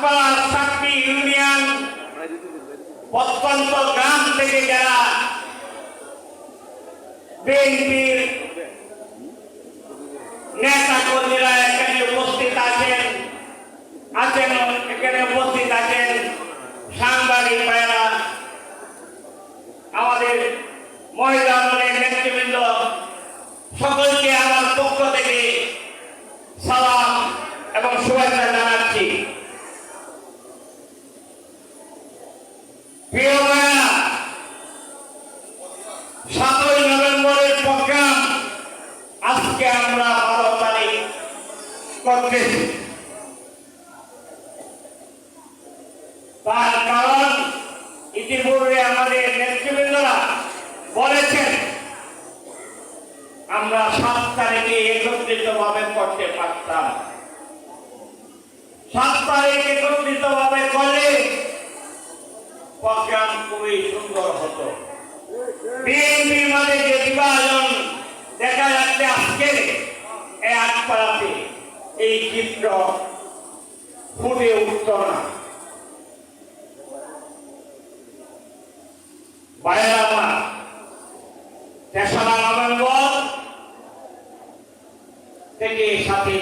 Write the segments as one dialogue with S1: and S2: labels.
S1: আটপাড়ার সাতটি ইউনিয়ন প্রত্যন্ত গ্রাম থেকে যারা বিএনপির নেতা কর্মীরা এখানে উপস্থিত আছেন আছেন এখানে উপস্থিত আছেন সাংবাদিক ভাইরা আমাদের মহিলা দলের নেতৃবৃন্দ সকলকে আমার পক্ষ থেকে সালাম এবং শুভেচ্ছা জানাচ্ছি প্রিয় ভাইরা সাতই নভেম্বরের প্রোগ্রাম আজকে আমরা বারো তারিখ করতেছি তার কারণ ইতিপূর্বে আমাদের নেতৃবৃন্দরা বলেছেন, আমরা সাত তারিখে একত্রিত ভাবে করতে পারতাম। সাত তারিখ একত্রিত ভাবে করলে প্রোগ্রাম খুবই সুন্দর হতো। বিএনপির মাঝে যে বিভাজন দেখা যাচ্ছে আজকে আটপাড়াতে এই চিত্র ফুটে উঠত না।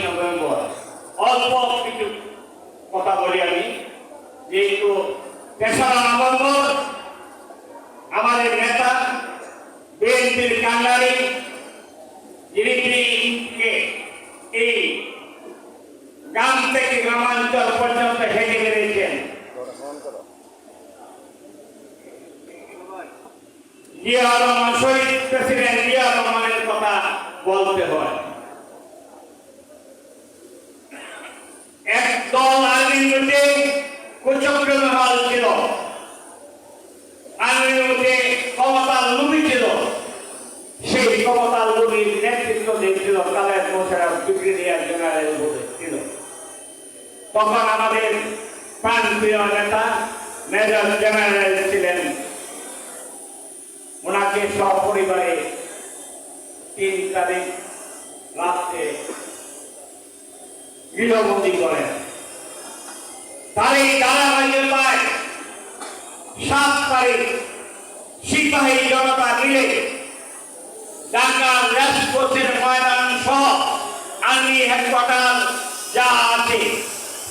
S1: নভেম্বর অল্প কিছু কথা বলি আমি। যেহেতু তেসরা নভেম্বর আমাদের নেতা, বিএনপির কাঙ্গারি যিনিকে এই গ্রাম থেকে গ্রামাঞ্চল পর্যন্ত হেঁটে বেরিয়েছেন ক্ষমতার লুবি সেই ক্ষমতার লুবির নেতৃত্ব দিয়েছিল কালের মোশারফ ব্রিগেডিয়ার জেনারেল ছিল তখন আমাদের প্রাণপ্রিয় নেতা মেজর জেনারেল ছিলেন। ওনাকে সপরিবারে তিন তারিখ রাত্রে গৃহবন্দী করেন। তারই ধারাবাহিকের পায় সাত তারিখ সিপাহী জনতা মিলে ঢাকার রেসকোর্সের ময়দান সহ আর্মি হেডকোয়ার্টার যা আছে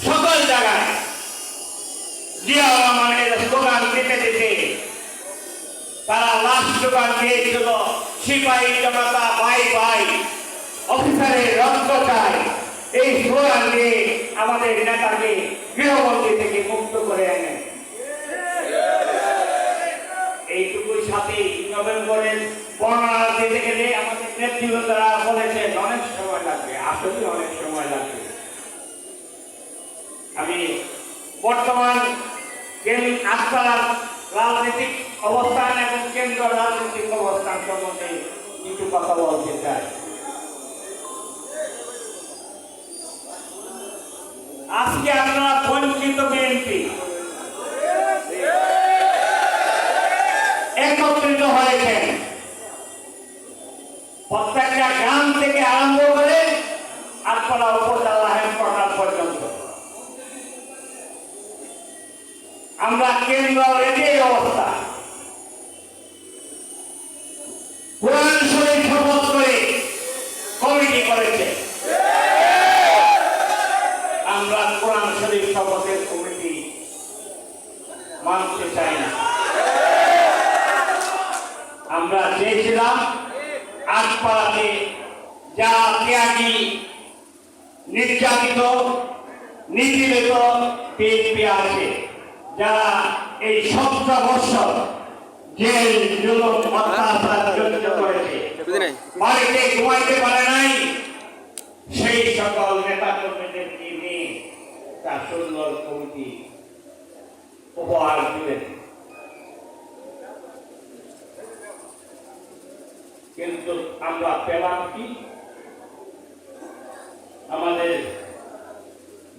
S1: সকল জায়গায়। দিয়েছিল সিপাহী অফিসারের রক্ত চাই এই আমাদের নেতাকে থেকে মুক্ত করে এনে এইটুকুই সাথে নভেম্বরের বর্ণনা দিতে গেলে আমাদের নেতৃবৃন্দরা বলেছেন, অনেক সময় লাগবে। আসলে অনেক সময় লাগবে। বর্তমান আজকাল রাজনৈতিক অবস্থান এবং কেন্দ্র রাজনৈতিক অবস্থান সম্বন্ধে কিছু কথা বলতে চাই। আজকে আপনারা বঞ্চিত বিএনপি একত্রিত হয়েছেন প্রত্যেকটা গ্রাম থেকে আরম্ভ করে আটপাড়া উপজেলা হেডকোয়ার্টার পর্যন্ত আমরা কেন্দ্র এটাই অবস্থা কোরআন শরীফ শপথ করে কমিটি করেছে। আমরা কোরআন শরীফ শপথের কমিটি মানতে চাই না। আমরা চেয়েছিলাম আটপাড়াতে যা ত্যাগী, নির্যাতিত নিপীড়িত বিএনপি আছে যারা এই সপ্তাহ বছর জেল জুলুম অত্যাচার জড়িত করেছে। বাড়িতে ঘুমাইতে পারে নাই। সেই সকল নেতা কর্মীদেরকে নিয়ে তার সুন্দর কমিটি উপহার দিলেন। কিন্তু আমরা পেলাম কি? আমাদের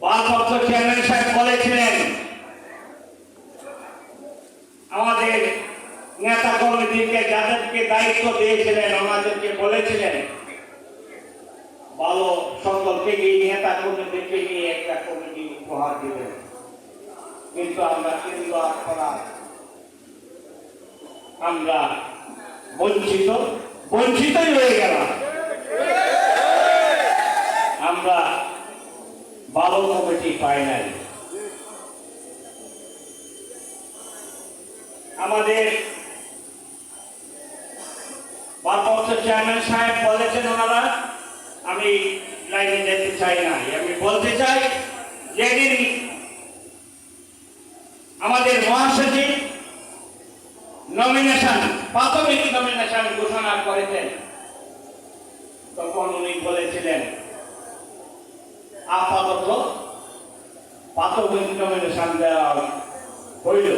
S1: ভারপ্রাপ্ত চেয়ারম্যান সাহেব বলেছিলেন আমাদের নেতা কর্মীদেরকে যাদেরকে দায়িত্ব দিয়েছিলেন আমাদেরকে বলেছিলেন সকলকে নিয়ে একটা কমিটি উপহার দিবেন। কিন্তু আমরা কেন্দ্র করা আমরা বঞ্চিত, বঞ্চিতই হয়ে গেলাম। আমরা ভালো কমিটি পাই নাই। আমাদের ভারপ্রাপ্ত চেয়ারম্যান সাহেব বলেছেন ওনারা, আমি লাইনে যেতে চাই না আমি বলতে চাই, যেদিন আমাদের মহাসচিব নমিনেশন প্রাথমিক নমিনেশন ঘোষণা করেছেন, তখন উনি বলেছিলেন, আপাতত প্রাথমিক নমিনেশন দেওয়া হইল।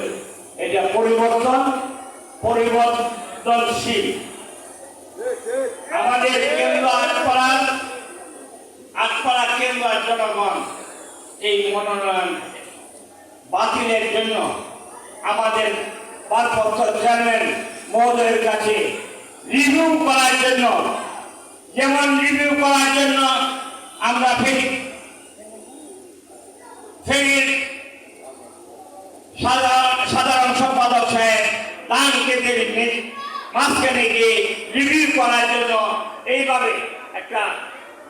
S1: এটা পরিবর্তন, পরিবর্তনশীল। আমাদের কেন্দ্র আটপাড়ার আটপাড়া কেন্দ্র আর জনগণ এই মনোনয়ন বাতিলের জন্য আমাদের ভারপ্রাপ্ত চেয়ারম্যান মহোদয়ের কাছে রিভিউ করার জন্য, যেমন রিভিউ করার জন্য আমরা ফেরি, ফেরির সাধারণ সম্পাদক সাহেব দান কেন্দ্রের মাঝখানে গিয়ে রিভিউ করার জন্য এইভাবে একটা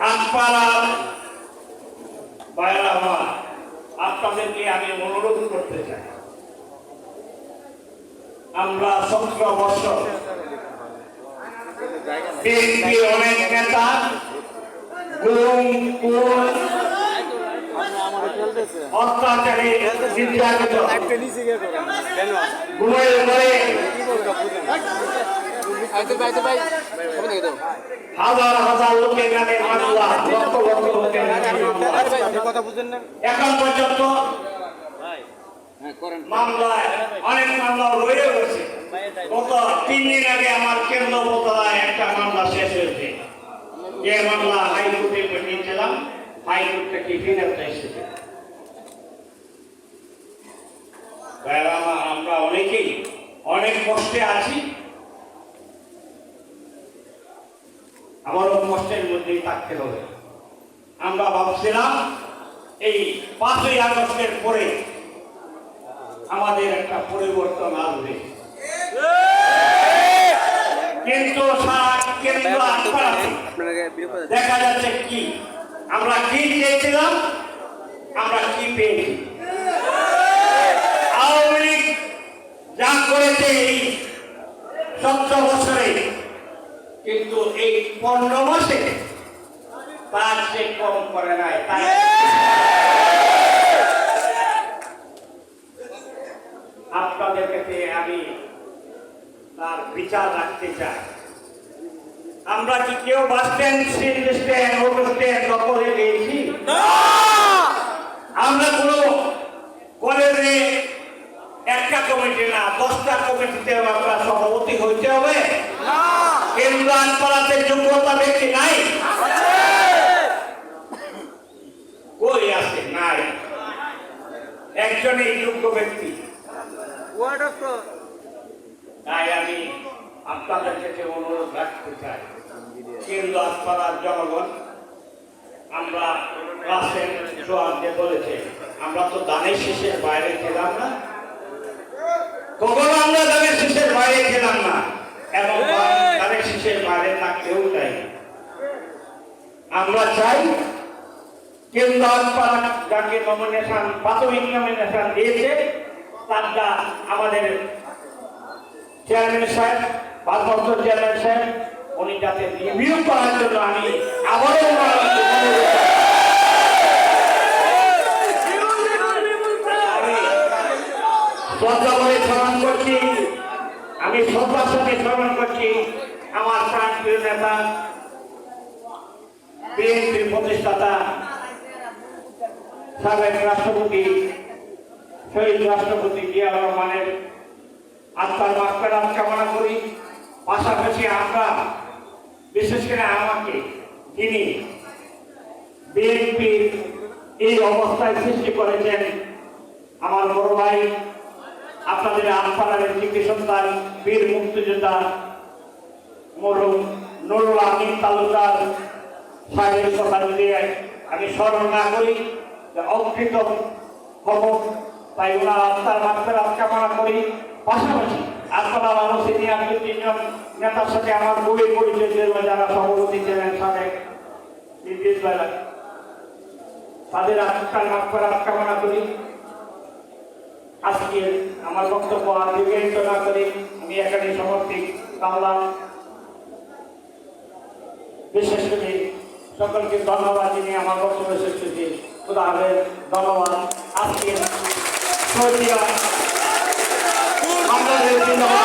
S1: আটপাড়া বাইরে আমার আপনাদেরকে আমি অনুরোধ করতে চাই। আমরা সতেরো বছর বিএনপি অনেক নেতা গুম কুল অত্যাচারে নির্যাতিত। ঘুমের উপরে হাজার হাজার লোকের নামে মামলা লক্ষ লক্ষ লোকের
S2: কথা বুঝেন না।
S1: এখন পর্যন্ত
S2: হ্যাঁ
S1: মামলায় অনেক মামলা রয়ে গেছে। গত তিন দিন আগে আমার কেন্দ্র বোতলায় একটা মামলা শেষ হয়েছে। যে মামলা হাইকোর্টে পাঠিয়েছিলাম হাইকোর্ট থেকে এসেছে। আমরা অনেকেই অনেক কষ্টে আছি। আমারও কষ্টের মধ্যেই থাকতে হবে। আমরা ভাবছিলাম এই পাঁচই আগস্টের পরে আমাদের একটা পরিবর্তন আসবে। কিন্তু কেন্দ্র দেখা যাচ্ছে কি? আমরা কি চেয়েছিলাম আমরা কি পেয়েছি? আওয়ামী লীগ যা করেছে এই সতেরো বছরে কিন্তু এই পনেরো মাসে তার সে কম করে নাই আপনাদের কাছে আমি তার বিচার রাখতে চাই। আমরা কি কেউ বাস স্ট্যান্ড সিট স্ট্যান্ড অটো স্ট্যান্ড দখলে দিয়েছি আমরা কোনো কলেজে একটা কমিটি না দশটা কমিটিতে আমরা সভাপতি হইতে হবে কেন্দ্র আনপাড়াতে যোগ্যতা ব্যক্তি নাই? কই আছে? নাই। একজনই যোগ্য ব্যক্তি। তাই আমি আপনাদের কাছে অনুরোধ রাখতে চাই। কেন্দ্র আসপাড়ার জনগণ আমরা ক্লাসের জোয়ারকে বলেছে আমরা তো দানের শেষের বাইরে ছিলাম না। কখনো আমরা দানের শেষের বাইরে ছিলাম না। এবং দানের শেষের বাইরে থাকতেও চাই। আমরা চাই যাকে প্রাথমিক নমিনেশন দিয়েছে তারটা আমাদের চেয়ারম্যান ভারপ্রাপ্ত চেয়ারম্যান উনি যাতে রিভিউ করার জন্য আমি আবারও করছি। আমি শ্রদ্ধার সাথে স্মরণ করছি। আমার প্রাণপ্রিয় নেতা, বিএনপির প্রতিষ্ঠাতা, সাবেক রাষ্ট্রপতি, শহীদ রাষ্ট্রপতি জিয়া রহমানের আত্মার মাফেরাত কামনা করি। পাশাপাশি আমরা, বিশেষ করে আমাকে, যিনি বিএনপির এই অবস্থায় সৃষ্টি করেছেন, আমার বড় ভাই, আপনাদের আলপাড়ার চিকি সন্তান, বীর মুক্তিযোদ্ধা মরুম নুরুল আমিন তালুকার সাহেবের কথা যদি আমি স্মরণ না করি অকৃত হব তাই ওনার আত্মার মাত্রার কামনা করি। পাশাপাশি আপনারা আরও সিনিয়র দু তিনজন নেতার সাথে আমার বই পরিচয় ছিল যারা সভাপতি ছিলেন সাবেক নির্দেশ বেলা তাদের আত্মার মাত্রার কামনা করি। আজকে আমার বক্তব্য আর দীর্ঘায়িত না করে। আমি এখানে সমর্থিত বাংলা বিশেষ করে সকলকে ধন্যবাদ জানিয়ে আমার বক্তব্য শেষ করছি। খুদা হাফেজ ধন্যবাদ। আজকে আমরা